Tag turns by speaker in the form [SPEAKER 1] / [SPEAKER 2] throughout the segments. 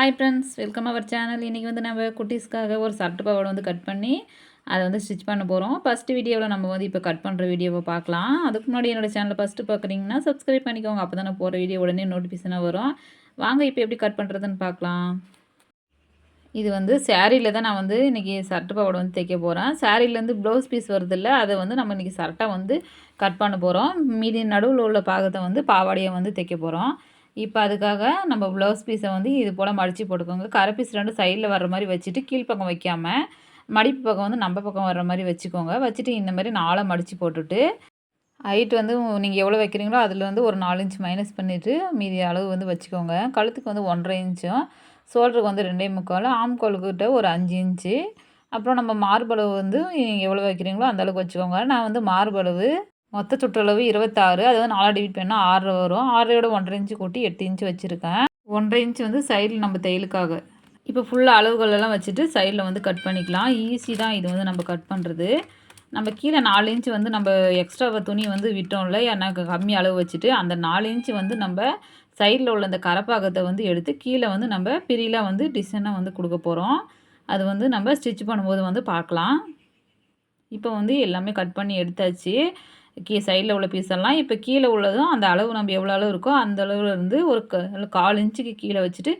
[SPEAKER 1] Hi friends welcome our channel இன்றைக்கி வந்து நம்ம குட்டீஸ்க்காக ஒரு சர்ட்டு பாவாடை வந்து கட் பண்ணி அதை வந்து ஸ்டிச் பண்ண போகிறோம் ஃபஸ்ட்டு வீடியோவில் நம்ம வந்து இப்போ கட் பண்ணுற வீடியோவை பார்க்கலாம். அதுக்கு முன்னாடி என்னோடய சேனலை ஃபஸ்ட்டு பார்க்குறீங்கன்னா சப்ஸ்கிரைப் பண்ணிக்கோங்க. அப்போ தானே போகிற வீடியோ உடனே நோட்டிஃபிகேஷனாக வரும். வாங்க இப்போ எப்படி கட் பண்ணுறதுன்னு பார்க்கலாம். இது வந்து சேரீயில் தான் நான் வந்து இன்றைக்கி சர்ட்டு பாவாடை வந்து தைக்க போகிறேன் சேரீலேருந்து ப்ளவுஸ் பீஸ் வருதில்ல அதை வந்து நம்ம இன்றைக்கி சர்ட்டை வந்து கட் பண்ண போகிறோம் மீதி நடுவில் உள்ள பாகத்தை வந்து பாவாடையை வந்து தைக்க போகிறோம் இப்போ அதுக்காக நம்ம ப்ளவுஸ் பீஸை வந்து இது போல் மடித்து போட்டுக்கோங்க. கரை பீஸ் ரெண்டு சைடில் வர்ற மாதிரி வச்சுட்டு கீழ்ப்பக்கம் வைக்காமல் மடிப்பு பக்கம் வந்து நம்ம பக்கம் வர்ற மாதிரி வச்சுக்கோங்க. வச்சுட்டு இந்த மாதிரி நாளை மடித்து போட்டுட்டு ஹைட் வந்து நீங்கள் எவ்வளோ வைக்கிறீங்களோ அதில் வந்து ஒரு நாலு இன்ச் மைனஸ் பண்ணிவிட்டு மீதி அளவு வந்து வச்சுக்கோங்க. கழுத்துக்கு வந்து ஒன்றரை இன்ச்சும் சோல்டருக்கு வந்து ரெண்டே முக்கால் ஆம்கோலுக்கிட்ட ஒரு அஞ்சு இன்ச்சு அப்புறம் நம்ம மார்பளவு வந்து நீங்கள் எவ்வளோ வைக்கிறீங்களோ அந்தளவுக்கு வச்சுக்கோங்க. நான் வந்து மார்பளவு மொத்த சுற்றளவு இருபத்தாறு. அது வந்து நாலு டிவிட் பண்ணால் ஆறு வரும். ஆறரையோட ஒன்றரை இன்ச்சு கூட்டி எட்டு இன்ச்சு வச்சுருக்கேன். ஒன்றரை இன்ச்சு வந்து சைடில் நம்ம தையலுக்காக. இப்போ ஃபுல்லாக அளவுகளெல்லாம் வச்சுட்டு சைடில் வந்து கட் பண்ணிக்கலாம். ஈஸி தான் இது வந்து நம்ம கட் பண்ணுறது நம்ம கீழே நாலு இன்ச்சு வந்து நம்ம எக்ஸ்ட்ரா துணி வந்து விட்டோம்ல ஏன்னா கம்மி அளவு வச்சுட்டு அந்த நாலு இன்ச்சு வந்து நம்ம சைடில் உள்ள அந்த கரப்பாகத்தை வந்து எடுத்து கீழே வந்து நம்ம பிரியில் வந்து டிசைனாக வந்து கொடுக்க போகிறோம் அது வந்து நம்ம ஸ்டிச் பண்ணும்போது வந்து பார்க்கலாம். இப்போ வந்து எல்லாமே கட் பண்ணி எடுத்தாச்சு. கீ சைடில் உள்ள பீஸெல்லாம் இப்போ கீழே உள்ளதும் அந்த அளவு நம்ம எவ்வளோ அளவு இருக்கோ அந்த அளவில் இருந்து ஒரு க கால் இன்ச்சுக்கு கீழே வச்சுட்டு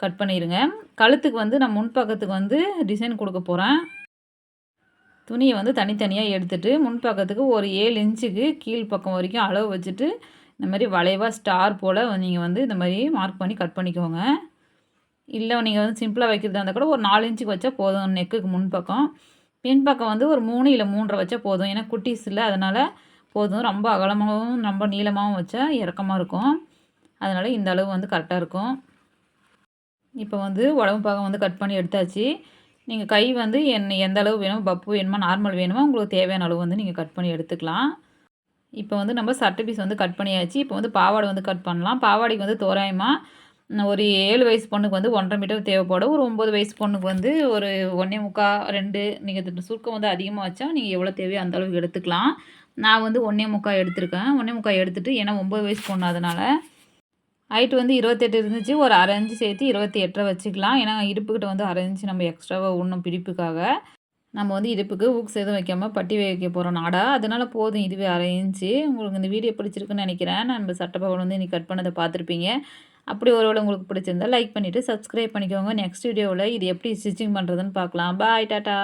[SPEAKER 1] கட் பண்ணிடுங்க கழுத்துக்கு வந்து நான் முன்பக்கத்துக்கு வந்து டிசைன் கொடுக்க போகிறேன் துணியை வந்து தனித்தனியாக எடுத்துகிட்டு முன்பக்கத்துக்கு ஒரு ஏழு இன்ச்சுக்கு கீழ் பக்கம் வரைக்கும் அளவு வச்சுட்டு இந்த மாதிரி வளைவாக ஸ்டார் போல் நீங்கள் வந்து இந்த மாதிரி மார்க் பண்ணி கட் பண்ணிக்கோங்க. இல்லை நீங்கள் வந்து சிம்பிளாக வைக்கிறதா இருந்தால் கூட ஒரு நாலு இன்ச்சுக்கு வச்சா போதும் நெக்குக்கு முன்பக்கம் பின்பக்கம் வந்து ஒரு மூணு இல்லை மூன்றரை வச்சா போதும். ஏன்னா குட்டீஸ் இல்லை அதனால் போதும். ரொம்ப அகலமாகவும் ரொம்ப நீளமாகவும் வச்சா இறக்கமாக இருக்கும். அதனால் இந்த அளவு வந்து கரெக்டாக இருக்கும். இப்போ வந்து உடம்பு பாகம் வந்து கட் பண்ணி எடுத்தாச்சு. நீங்கள் கை வந்து என் எந்த அளவு வேணுமோ பப்பு வேணுமோ நார்மல் வேணுமோ உங்களுக்கு தேவையான அளவு வந்து நீங்கள் கட் பண்ணி எடுத்துக்கலாம். இப்போ வந்து நம்ம சட்டை பீஸ் வந்து கட் பண்ணியாச்சு. இப்போ வந்து பாவாடை வந்து கட் பண்ணலாம். பாவாடைக்கு வந்து தோராயமாக ஒரு ஏழு வயசு பொண்ணுக்கு வந்து ஒன்றரை மீட்டர் தேவைப்படும். ஒரு ஒம்பது வயசு பொண்ணுக்கு வந்து ஒரு ஒன்றே முக்கால் ரெண்டு நீங்கள் சுருக்கம் வந்து அதிகமாக வச்சா நீங்கள் எவ்வளோ தேவையோ அந்த அளவுக்கு எடுத்துக்கலாம். நான் வந்து ஒன்றே முக்கால் எடுத்திருக்கேன். ஒன்றே முக்கால் எடுத்துகிட்டு ஏன்னா ஒம்பது வயசு பொண்ணு அதனால். ஹைட்டு வந்து இருபத்தெட்டு இருந்துச்சு. ஒரு அரை இன்ச்சு சேர்த்து இருபத்தி எட்டரை வச்சுக்கலாம். ஏன்னா இடுப்புக்கிட்ட வந்து அரை இன்ச்சு நம்ம எக்ஸ்ட்ராவாக ஒன்றும் பிடிப்புக்காக. நம்ம வந்து இடுப்புக்கு ஊக்ஸ் எதுவும் வைக்காமல் பட்டி வைக்க போகிறோம் நாடா. அதனால் போதும் இதுவே அரை இன்ச்சு. உங்களுக்கு இந்த வீடியோ பிடிச்சிருக்குன்னு நினைக்கிறேன். நம்ம சட்டப்பவன் வந்து இன்றைக்கி கட் பண்ணதை பார்த்துருப்பீங்க. அப்படி ஒருவேளை உங்களுக்கு பிடிச்சிருந்தா லைக் பண்ணிவிட்டு சப்ஸ்கிரைப் பண்ணிக்கோங்க. நெக்ஸ்ட் வீடியோவில் இது எப்படி ஸ்டிச்சிங் பண்ணுறதுன்னு பார்க்கலாம். பாய் டாட்டா